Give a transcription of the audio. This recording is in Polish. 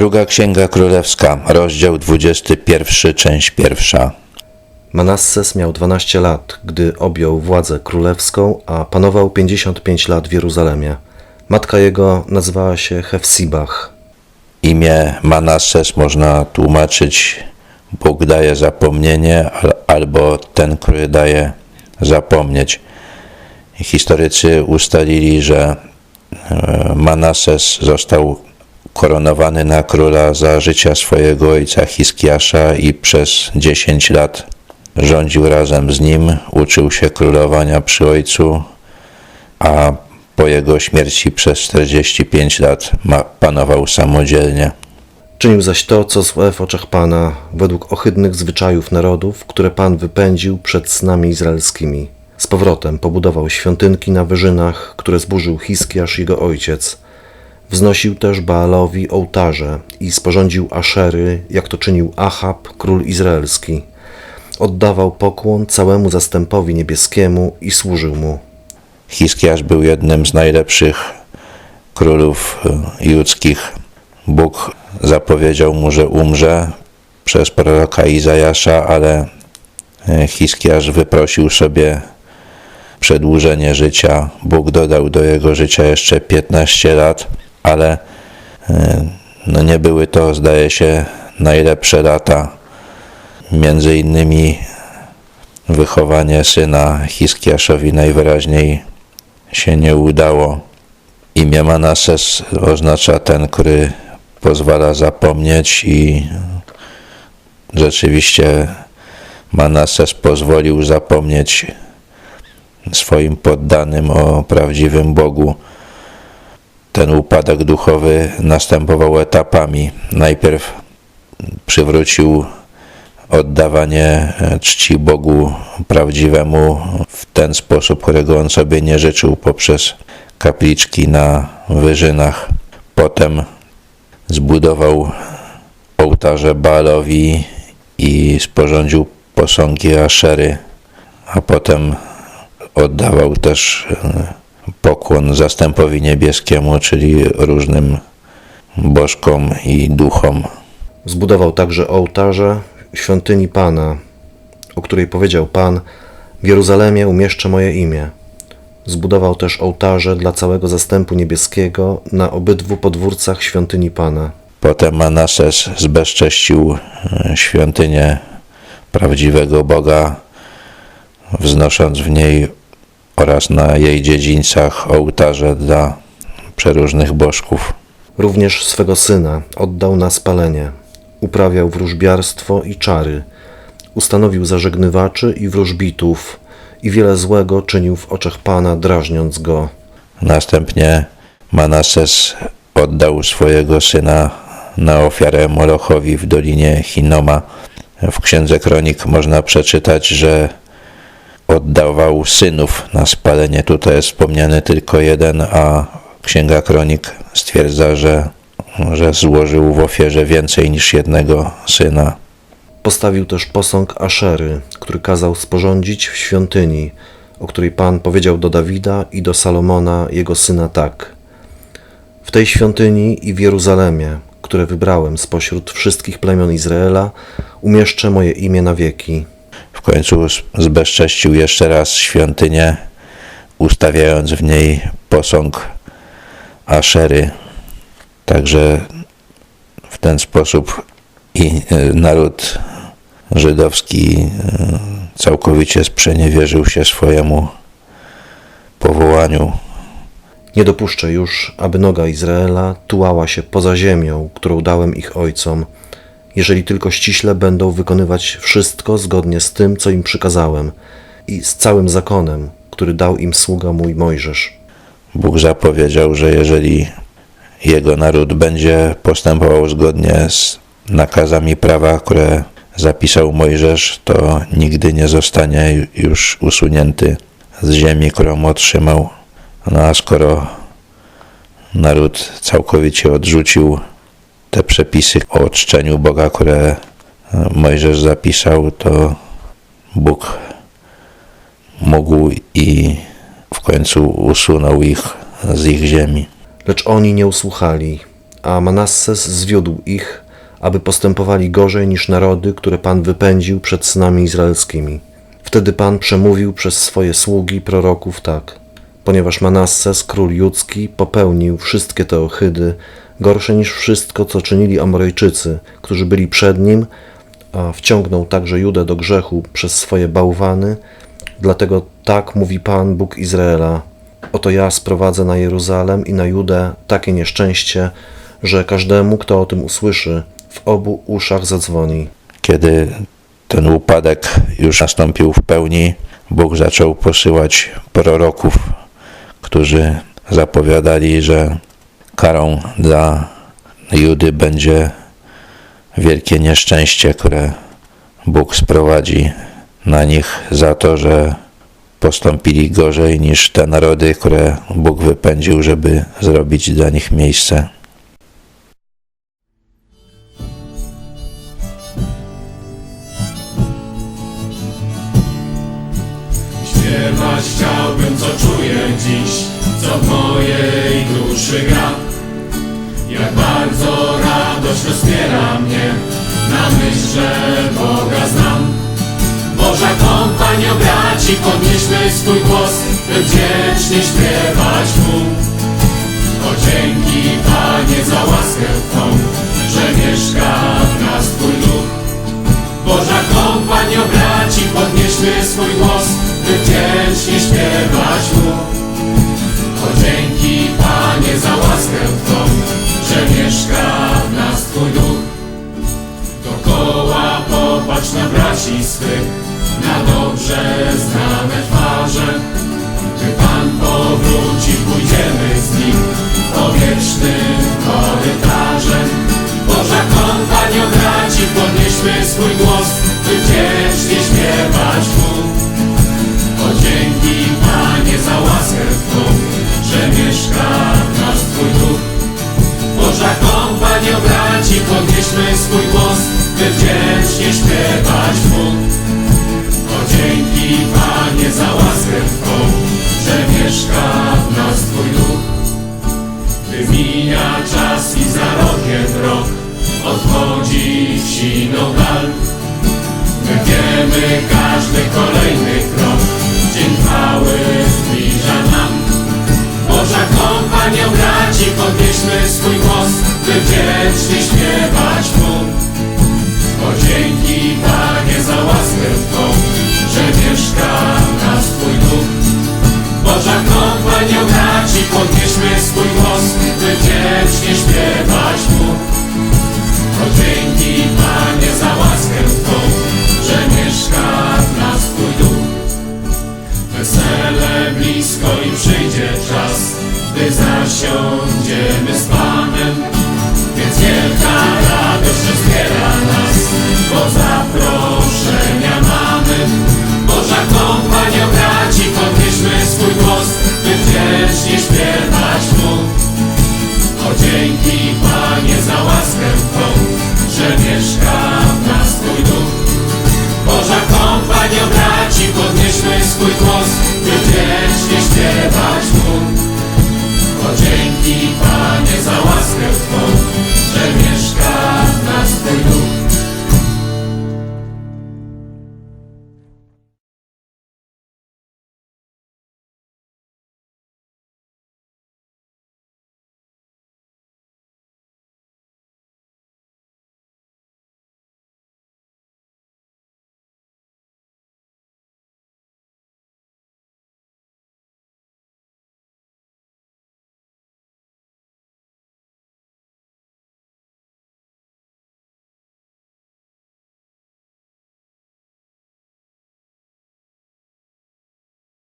Druga Księga Królewska, rozdział 21, część pierwsza. Manasses miał 12 lat, gdy objął władzę królewską, a panował 55 lat w Jeruzalemie. Matka jego nazywała się Hefsibach. Imię Manasses można tłumaczyć Bóg daje zapomnienie al- albo ten, który daje zapomnieć. Historycy ustalili, że e, Manasses został koronowany na króla za życia swojego ojca Hiskiasza i przez 10 lat rządził razem z nim, uczył się królowania przy ojcu, a po jego śmierci przez 45 lat panował samodzielnie. Czynił zaś to, co złe w oczach Pana, według ohydnych zwyczajów narodów, które Pan wypędził przed snami izraelskimi. Z powrotem pobudował świątynki na wyżynach, które zburzył Hiskiasz jego ojciec. Wznosił też Baalowi ołtarze i sporządził Aszery, jak to czynił Achab, król izraelski. Oddawał pokłon całemu zastępowi niebieskiemu i służył mu. Hiskiasz był jednym z najlepszych królów e, judzkich. Bóg zapowiedział mu, że umrze przez proroka Izajasza, ale e, Hiskiasz wyprosił sobie przedłużenie życia. Bóg dodał do jego życia jeszcze 15 lat, ale e, no nie były to, zdaje się, najlepsze lata. Między innymi wychowanie syna Hiskiaszowi najwyraźniej się nie udało. Imię Manases oznacza ten, który pozwala zapomnieć i rzeczywiście Manases pozwolił zapomnieć swoim poddanym o prawdziwym Bogu. Ten upadek duchowy następował etapami. Najpierw przywrócił oddawanie e, czci Bogu prawdziwemu w ten sposób, którego on sobie nie życzył poprzez kapliczki na wyżynach. Potem zbudował ołtarze Baalowi i sporządził posągi Aszery, a potem oddawał też e, pokłon zastępowi niebieskiemu, czyli różnym bożkom i duchom. Zbudował także ołtarze świątyni Pana, o której powiedział Pan: W Jeruzalemie umieszczę moje imię. Zbudował też ołtarze dla całego zastępu niebieskiego na obydwu podwórcach świątyni Pana. Potem Manases zbezcześcił e, świątynię prawdziwego Boga, wznosząc w niej oraz na jej dziedzińcach ołtarze dla przeróżnych bożków. Również swego syna oddał na spalenie. Uprawiał wróżbiarstwo i czary. Ustanowił zażegnywaczy i wróżbitów i wiele złego czynił w oczach Pana, drażniąc go. Następnie Manases oddał swojego syna na ofiarę Molochowi w dolinie Hinoma. W Księdze Kronik można przeczytać, że oddawał synów na spalenie. Tutaj jest wspomniany tylko jeden, a Księga Kronik stwierdza, że, że złożył w ofierze więcej niż jednego syna. Postawił też posąg Aszery, który kazał sporządzić w świątyni, o której Pan powiedział do Dawida i do Salomona, jego syna, tak. W tej świątyni i w Jeruzalemie, które wybrałem spośród wszystkich plemion Izraela, umieszczę moje imię na wieki. W końcu zbezcześcił jeszcze raz świątynię, ustawiając w niej posąg Aszery. Także w ten sposób i e, naród żydowski e, całkowicie sprzeniewierzył się swojemu powołaniu. Nie dopuszczę już, aby noga Izraela tułała się poza ziemią, którą dałem ich ojcom, jeżeli tylko ściśle będą wykonywać wszystko zgodnie z tym, co im przykazałem i z całym zakonem, który dał im sługa mój Mojżesz. Bóg zapowiedział, że jeżeli jego naród będzie postępował zgodnie z nakazami prawa, które zapisał Mojżesz, to nigdy nie zostanie już usunięty z ziemi, którą otrzymał. No a skoro naród całkowicie odrzucił te przepisy o czczeniu Boga, które Mojżesz zapisał, to Bóg mógł i w końcu usunął ich z ich ziemi. Lecz oni nie usłuchali, a Manasses zwiódł ich, aby postępowali gorzej niż narody, które Pan wypędził przed synami izraelskimi. Wtedy Pan przemówił przez swoje sługi proroków tak. Ponieważ Manasses, król judzki, popełnił wszystkie te ohydy, gorsze niż wszystko, co czynili Amorejczycy, którzy byli przed nim, a wciągnął także Judę do grzechu przez swoje bałwany, dlatego tak mówi Pan, Bóg Izraela. Oto ja sprowadzę na Jeruzalem i na Judę takie nieszczęście, że każdemu, kto o tym usłyszy, w obu uszach zadzwoni. Kiedy ten upadek już nastąpił w pełni, Bóg zaczął posyłać proroków, którzy zapowiadali, że karą dla Judy będzie wielkie nieszczęście, które Bóg sprowadzi na nich za to, że postąpili gorzej niż te narody, które Bóg wypędził, żeby zrobić dla nich miejsce. Chciałbym, co czuję dziś, co w mojej duszy gra. Jak bardzo radość rozpiera mnie, na myśl, że Boga znam. Boża kompanio braci, podnieśmy swój głos, by wdzięcznie śpiewać Mu. O dzięki Panie za łaskę Twą, że mieszka w nas Twój duch. Boża kompanio braci, podnieśmy swój głos, by wdzięcznie śpiewać Mu. Na dobrze znane twarze. Gdy Pan powróci, pójdziemy z Nim po wiecznym korytarze. Boża kompanio braci, podnieśmy swój głos, by wdzięcznie śpiewać Mu. O dzięki Panie za łaskę Twą, że mieszka w nas Twój duch. Boża kompanio braci, podnieśmy swój głos, by wdzięcznie śpiewać Mu. Dzięki Panie za łaskę Twą, że mieszka w nas Twój duch. Gdy mija czas i za rokiem rok, odchodzi w siną dal. My wiemy każdy kolejny krok, dzień chwały zbliża nam. Boża kompanią braci, podnieśmy swój głos, by wiecznie śpiewać Mu. O dzięki Panie za łaskę Twą, przyjdzie czas, gdy zasiądziemy z Panem. Więc wielka radość rozbiera nas, bo zaproszenia mamy. Boża kompania braci, podnieśmy swój głos, by wdzięcznie śpiewać Mu. O dzięki Panie za łaskę Twą, że mieszka